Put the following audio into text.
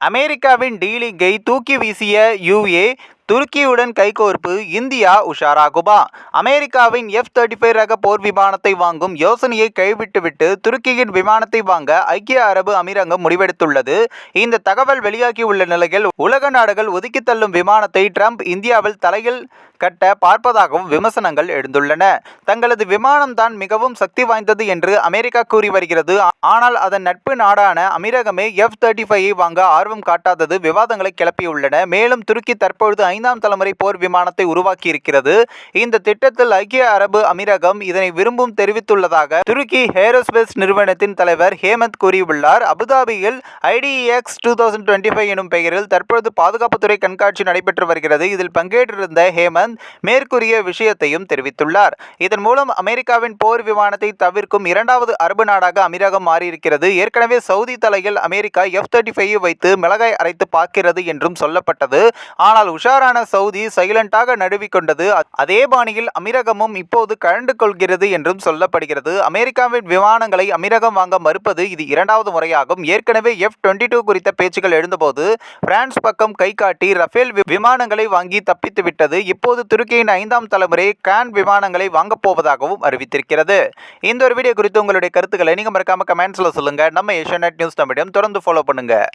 அமெரிக்காவின் டீலிங்கை தூக்கி வீசிய யுஏ துருக்கியுடன் கைகோர்ப்பு இந்தியா உஷாராகுபா அமெரிக்காவின் எஃப் தேர்ட்டி ஃபைவ் ரக போர் விமானத்தை வாங்கும் யோசனையை கைவிட்டுவிட்டு துருக்கியின் விமானத்தை வாங்க ஐக்கிய அரபு அமீரகம் முடிவெடுத்துள்ளது. இந்த தகவல் வெளியாகியுள்ள நிலையில் உலக நாடுகள் ஒதுக்கி தள்ளும் விமானத்தை ட்ரம்ப் இந்தியாவில் தலையில் கட்ட பார்ப்பதாகவும் விமர்சனங்கள் எழுந்துள்ளன. தங்களது விமானம் தான் மிகவும் சக்தி வாய்ந்தது என்று அமெரிக்கா கூறி வருகிறது. ஆனால் அதன் நட்பு நாடான அமீரகமே எஃப் தேர்ட்டி ஃபைவை வாங்க ஆர்வம் காட்டாதது விவாதங்களை கிளப்பியுள்ளன. மேலும் துருக்கி தற்பொழுது ஐந்தாம் தலைமுறை போர் விமானத்தை உருவாக்கியிருக்கிறது. இந்த திட்டத்தில் ஐக்கிய அரபு அமீரகம் இதனை விரும்பும் தெரிவித்துள்ளதாக துருக்கி ஏரோஸ்பேஸ் நிறுவனத்தின் தலைவர் ஹேமந்த் கூறியுள்ளார். அபுதாபியில் IDEX two thousand twenty five எனும் பெயரில் தற்பொழுது பாதுகாப்புத்துறை கண்காட்சி நடைபெற்று வருகிறது. இதில் பங்கேற்றிருந்த ஹேமந்த் மேற்கூறிய விஷயத்தையும் தெரிவித்துள்ளார். இதன் மூலம் அமெரிக்காவின் போர் விமானத்தை தவிர்க்கும் இரண்டாவது அரபு நாடாக அமீரகம் மாறியிருக்கிறது. ஏற்கனவே சவுதி தலையில் அமெரிக்கா எஃப் தேர்ட்டி ஃபைவ் வைத்து மிளகாய் அரைத்து பார்க்கிறது என்றும் சொல்லப்பட்டது. ஆனால் உஷாரான சவுதி சைலண்டாக நடுவிக்கொண்டது அதே பாணியில் அமீரகமும் இப்போது கலந்து கொள்கிறது என்றும் சொல்லப்படுகிறது. அமெரிக்காவின் விமானங்களை அமீரகம் வாங்க மறுப்பது இது இரண்டாவது முறையாகும். ஏற்கனவே எஃப் டுவெண்ட்டி டூ குறித்த பேச்சுகள் எழுந்தபோது பிரான்ஸ் பக்கம் கை காட்டி ரஃபேல் விமானங்களை வாங்கி தப்பித்து விட்டது இப்போது துருக்கியின் ஐந்தாம் தலைமுறை கேன் விமானங்களை வாங்கப் போவதாகவும் அறிவித்திருக்கிறது. இந்த ஒரு வீடியோ குறித்து உங்களுடைய கருத்துக்களை நீங்க மறக்காம கமெண்ட்ஸில் சொல்லுங்க. நம்ம ஏஷியா நியூஸ் தமிழையும் தொடர்ந்து ஃபாலோ பண்ணுங்க.